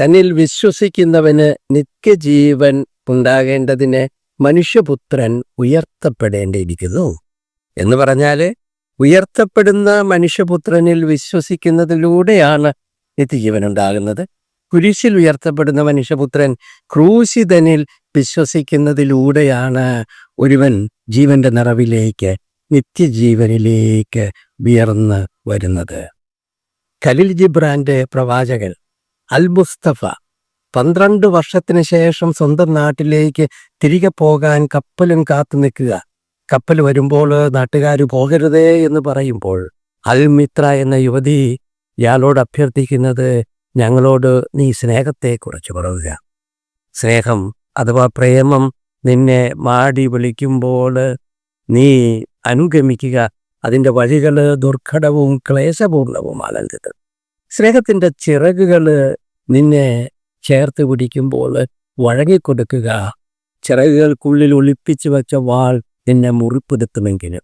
തന്നിൽ വിശ്വസിക്കുന്നവന് നിത്യജീവൻ ഉണ്ടാകേണ്ടതിന് മനുഷ്യപുത്രൻ ഉയർത്തപ്പെടേണ്ടിയിരിക്കുന്നു. എന്ന് പറഞ്ഞാൽ ഉയർത്തപ്പെടുന്ന മനുഷ്യപുത്രനിൽ വിശ്വസിക്കുന്നതിലൂടെയാണ് നിത്യജീവൻ ഉണ്ടാകുന്നത്. കുരിശിൽ ഉയർത്തപ്പെടുന്ന മനുഷ്യപുത്രൻ ക്രൂശിതനിൽ വിശ്വസിക്കുന്നതിലൂടെയാണ് ഒരുവൻ ജീവന്റെ നിറവിലേക്ക് നിത്യജീവനിലേക്ക് ഉയർന്ന് വരുന്നത്. ഖലിൽ ജിബ്രാന്റെ പ്രവാചകൻ അൽ മുസ്തഫ പന്ത്രണ്ട് വർഷത്തിന് ശേഷം സ്വന്തം നാട്ടിലേക്ക് തിരികെ പോകാൻ കപ്പലും കാത്തു നിൽക്കുക. കപ്പൽ വരുമ്പോൾ നാട്ടുകാർ പോകരുതേ എന്ന് പറയുമ്പോൾ അൽ മിത്ര എന്ന യുവതി ഇയാളോട് അഭ്യർത്ഥിക്കുന്നത് ഞങ്ങളോട് നീ സ്നേഹത്തെക്കുറിച്ച് പറയുക. സ്നേഹം അഥവാ പ്രേമം നിന്നെ മാടി വിളിക്കുമ്പോൾ നീ അനുഗമിക്കുക. അതിന്റെ വഴികൾ ദുർഘടവും ക്ലേശപൂർണവുമാണെന്നത് സ്നേഹത്തിന്റെ ചിറകുകൾ നിന്നെ ചേർത്ത് പിടിക്കുമ്പോൾ വഴങ്ങിക്കൊടുക്കുക. ചിറകുകൾക്കുള്ളിൽ ഒളിപ്പിച്ചു വെച്ച വാൾ നിന്നെ മുറിപ്പെടുത്തുമെങ്കിലും.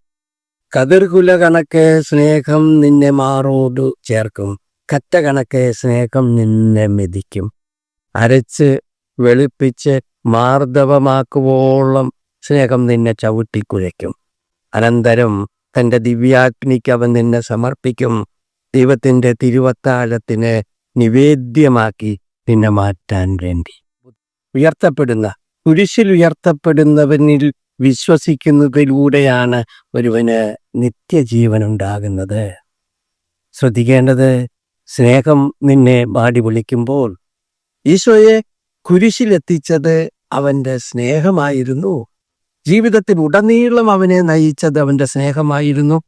കതിർകുല കണക്കെ സ്നേഹം നിന്നെ മാറോട് ചേർക്കും. കറ്റ കണക്കെ സ്നേഹം നിന്നെ മെതിക്കും. അരച്ച് വെളുപ്പിച്ച് മാർദ്ദവമാക്കുവോളം സ്നേഹം നിന്നെ ചവിട്ടിക്കുഴയ്ക്കും. അനന്തരം തന്റെ ദിവ്യാഗ്നിക്ക് അവൻ നിന്നെ സമർപ്പിക്കും. ദൈവത്തിന്റെ തിരുവത്താഴത്തിന് നിവേദ്യമാക്കി നിന്നെ മാറ്റാൻ വേണ്ടി. ഉയർത്തപ്പെടുന്ന കുരിശിൽ ഉയർത്തപ്പെടുന്നവനിൽ വിശ്വസിക്കുന്നതിലൂടെയാണ് ഒരുവന് നിത്യജീവൻ ഉണ്ടാകുന്നത് ശ്രദ്ധിക്കേണ്ടത് സ്നേഹം നിന്നെ മാടി വിളിക്കുമ്പോൾ. ഈശോയെ കുരിശിലെത്തിച്ചത് അവന്റെ സ്നേഹമായിരുന്നു. ജീവിതത്തിൽ ഉടനീളം അവനെ നയിച്ചത് അവന്റെ സ്നേഹമായിരുന്നു.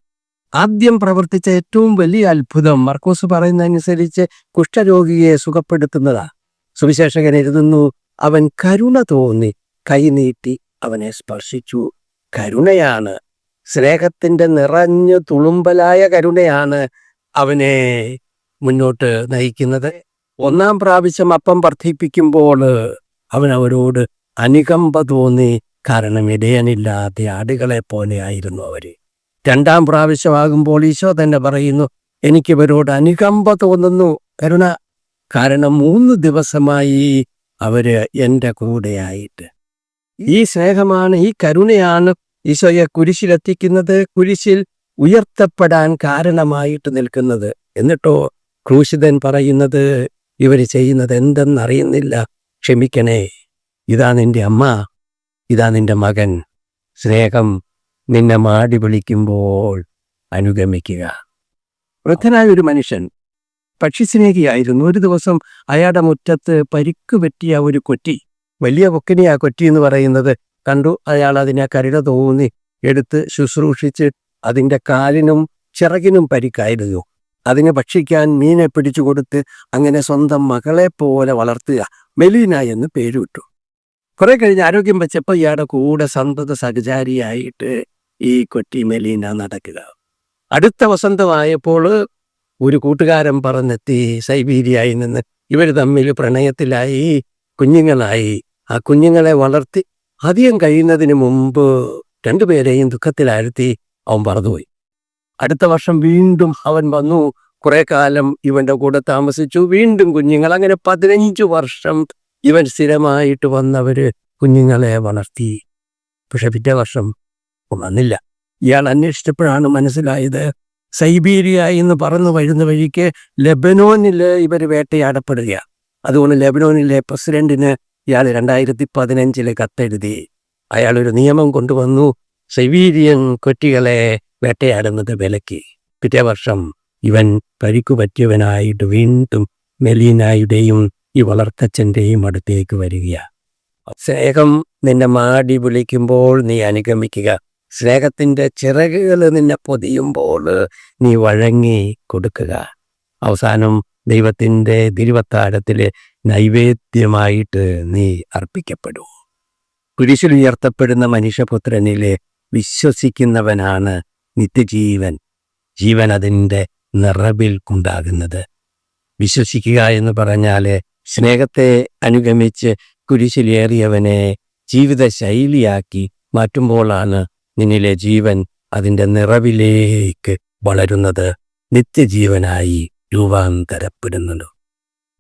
ആദ്യം പ്രവർത്തിച്ച ഏറ്റവും വലിയ അത്ഭുതം മർക്കോസ് പറയുന്നതനുസരിച്ച് കുഷ്ഠരോഗിയെ സുഖപ്പെടുത്തുന്നതാ. സുവിശേഷകൻ എഴുതുന്നു അവൻ കരുണ തോന്നി കൈനീട്ടി അവനെ സ്പർശിച്ചു. കരുണയാണ്. സ്നേഹത്തിന്റെ നിറഞ്ഞു തുളുമ്പലായ കരുണയാണ് അവനെ മുന്നോട്ട് നയിക്കുന്നത്. ഒന്നാം പ്രാവശ്യം അപ്പം വർദ്ധിപ്പിക്കുമ്പോൾ അവൻ അവരോട് അനുകമ്പ തോന്നി. കാരണം ഇടയനില്ലാതെ ആടുകളെ പോലെ ആയിരുന്നു അവർ. രണ്ടാം പ്രാവശ്യമാകുമ്പോൾ ഈശോ തന്നെ പറയുന്നു എനിക്ക് ഇവരോട് അനുകമ്പ തോന്നുന്നു. കരുണ. കാരണം മൂന്ന് ദിവസമായി അവർ എന്റെ കൂടെയായിട്ട് ഈ സ്നേഹമാണ് ഈ കരുണയാണ് ഈശോയെ കുരിശിലെത്തിക്കുന്നത് കുരിശിൽ ഉയർത്തപ്പെടാൻ കാരണമായിട്ട് നിൽക്കുന്നത്. എന്നിട്ടോ ക്രൂശിതൻ പറയുന്നത് ഇവർ ചെയ്യുന്നത് എന്തെന്നറിയുന്നില്ല. ക്ഷമിക്കണേ. ഇതാ നിന്റെ അമ്മ. ഇതാ നിന്റെ മകൻ. സ്നേഹം നിന്നെ മാടി വിളിക്കുമ്പോൾ അനുഗമിക്കുക. വൃദ്ധനായ ഒരു മനുഷ്യൻ പക്ഷിസ്നേഹിയായിരുന്നു ഒരു ദിവസം അയാളുടെ മുറ്റത്ത് പരിക്ക് പറ്റിയ ഒരു കൊറ്റി വലിയ പൊക്കിനിയാ കൊറ്റി എന്ന് പറയുന്നത് കണ്ടു അയാൾ അതിനെ കരുട തോന്നി എടുത്ത് ശുശ്രൂഷിച്ച് അതിന്റെ കാലിനും ചിറകിനും പരിക്കായിരുന്നു. അതിനെ ഭക്ഷിക്കാൻ മീനെ പിടിച്ചു കൊടുത്ത് അങ്ങനെ സ്വന്തം മകളെ പോലെ വളർത്തുക മെലീന എന്ന് പേരുവിട്ടു. കുറെ കഴിഞ്ഞ് ആരോഗ്യം വെച്ചപ്പോൾ ഇയാളുടെ കൂടെ സന്തത സഹചാരിയായിട്ട് ഈ കൊട്ടി മെലീന നടക്കുക. അടുത്ത വസന്തമായപ്പോൾ ഒരു കൂട്ടുകാരൻ പറഞ്ഞെത്തി സൈബീരിയായി നിന്ന് ഇവർ തമ്മിൽ പ്രണയത്തിലായി കുഞ്ഞുങ്ങളായി. ആ കുഞ്ഞുങ്ങളെ വളർത്തി അധികം കഴിയുന്നതിന് മുമ്പ് രണ്ടുപേരെയും ദുഃഖത്തിലാഴ്ത്തി അവൻ പറന്നുപോയി അടുത്ത വർഷം വീണ്ടും അവൻ വന്നു. കുറെ കാലം ഇവന്റെ കൂടെ താമസിച്ചു. വീണ്ടും കുഞ്ഞുങ്ങൾ. അങ്ങനെ പതിനഞ്ചു വർഷം ഇവൻ സ്ഥിരമായിട്ട് വന്നവര് കുഞ്ഞുങ്ങളെ വളർത്തി. പക്ഷെ പിറ്റേ വർഷം വന്നില്ല ഇയാൾ അന്വേഷിച്ചപ്പോഴാണ് മനസ്സിലായത് സൈബീരിയ എന്ന് പറന്നു വരുന്ന വഴിക്ക് ലെബനോനിൽ ഇവർ വേട്ടയാടപ്പെടുകയാണ് അതുകൊണ്ട് ലെബനോനിലെ പ്രസിഡന്റിന് ഇയാൾ രണ്ടായിരത്തി പതിനഞ്ചിൽ കത്തെഴുതി. അയാൾ ഒരു നിയമം കൊണ്ടുവന്നു സൈബീരിയൻ കൊറ്റികളെ വേട്ടയാടുന്നത് വിലക്കി. പിറ്റേ വർഷം ഇവൻ പരിക്കു പറ്റിയവനായിട്ട് വീണ്ടും മെലീനായുടെയും ഈ വളർത്തച്ഛന്റെയും അടുത്തേക്ക് വരികയാണ് സ്നേഹം നിന്നെ മാടി വിളിക്കുമ്പോൾ നീ അനുഗമിക്കുക. സ്നേഹത്തിന്റെ ചിറകുകൾ നിന്നെ പൊതിയുമ്പോൾ നീ വഴങ്ങി കൊടുക്കുക. അവസാനം ദൈവത്തിന്റെ തിരുവത്താരത്തിൽ നൈവേദ്യമായിട്ട് നീ അർപ്പിക്കപ്പെടൂ. കുരിശിലുയർത്തപ്പെടുന്ന മനുഷ്യപുത്രനിലെ വിശ്വസിക്കുന്നവനാണ് നിത്യജീവൻ. ജീവൻ അതിന്റെ നിറവിൽ ഉണ്ടാകുന്നത്. വിശ്വസിക്കുക എന്ന് പറഞ്ഞാൽ സ്നേഹത്തെ അനുഗമിച്ച് കുരിശിലേറിയവനെ ജീവിത ശൈലിയാക്കി മാറ്റുമ്പോഴാണ് നിന്നിലെ ജീവൻ അതിന്റെ നിറവിലേക്ക് വളരുന്നത് നിത്യജീവനായി രൂപാന്തരപ്പെടുന്നത്